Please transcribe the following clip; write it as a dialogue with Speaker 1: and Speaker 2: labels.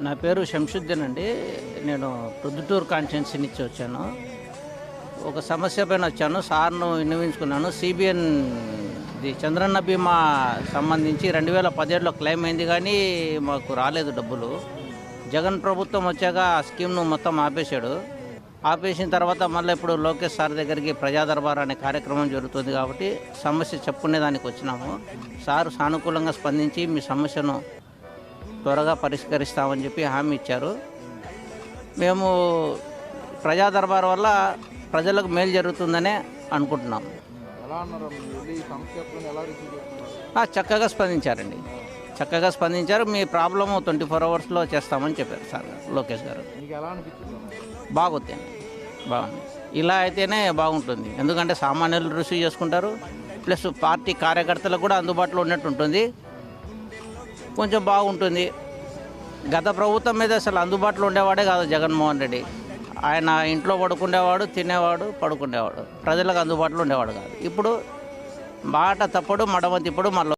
Speaker 1: నా పేరు శంషుద్దీన్ అండి. నేను ప్రొద్దుటూరు కాన్స్టిట్యున్సీ నుంచి వచ్చాను. ఒక సమస్య పైన వచ్చాను. సార్ను విన్నవించుకున్నాను. సిబిఎన్ ది చంద్రన్న బీమా సంబంధించి రెండు వేల పదిహేడులో క్లెయిమ్ అయింది కానీ మాకు రాలేదు డబ్బులు. జగన్ ప్రభుత్వం వచ్చాక ఆ స్కీమ్ను మొత్తం ఆపేశాడు. ఆపేసిన తర్వాత మళ్ళీ ఇప్పుడు లోకేష్ సార్ దగ్గరికి ప్రజా దర్బార్ అనే కార్యక్రమం జరుగుతుంది కాబట్టి సమస్య చెప్పుకునే దానికి వచ్చినాము. సార్ సానుకూలంగా స్పందించి మీ సమస్యను త్వరగా పరిష్కరిస్తామని చెప్పి హామీ ఇచ్చారు. మేము ప్రజా దర్బార్ వల్ల ప్రజలకు మేలు జరుగుతుందనే అనుకుంటున్నాం. చక్కగా స్పందించారండి. చక్కగా స్పందించారు. మీ ప్రాబ్లము ట్వంటీ ఫోర్ అవర్స్లో చేస్తామని చెప్పారు సార్ లోకేష్ గారు. బాగుంది బాగుంది. ఇలా అయితేనే బాగుంటుంది. ఎందుకంటే సామాన్యులు రిసీవ్ చేసుకుంటారు. ప్లస్ పార్టీ కార్యకర్తలకు కూడా అందుబాటులో ఉన్నట్టు ఉంటుంది. కొంచెం బాగుంటుంది. గత ప్రభుత్వం మీద అసలు అందుబాటులో ఉండేవాడే కాదు జగన్మోహన్ రెడ్డి. ఆయన ఇంట్లో పడుకునేవాడు తినేవాడు పడుకునేవాడు ప్రజలకు అందుబాటులో ఉండేవాడు కాదు. ఇప్పుడు మాట తప్పుడు మడమ తిప్పుడు మళ్ళీ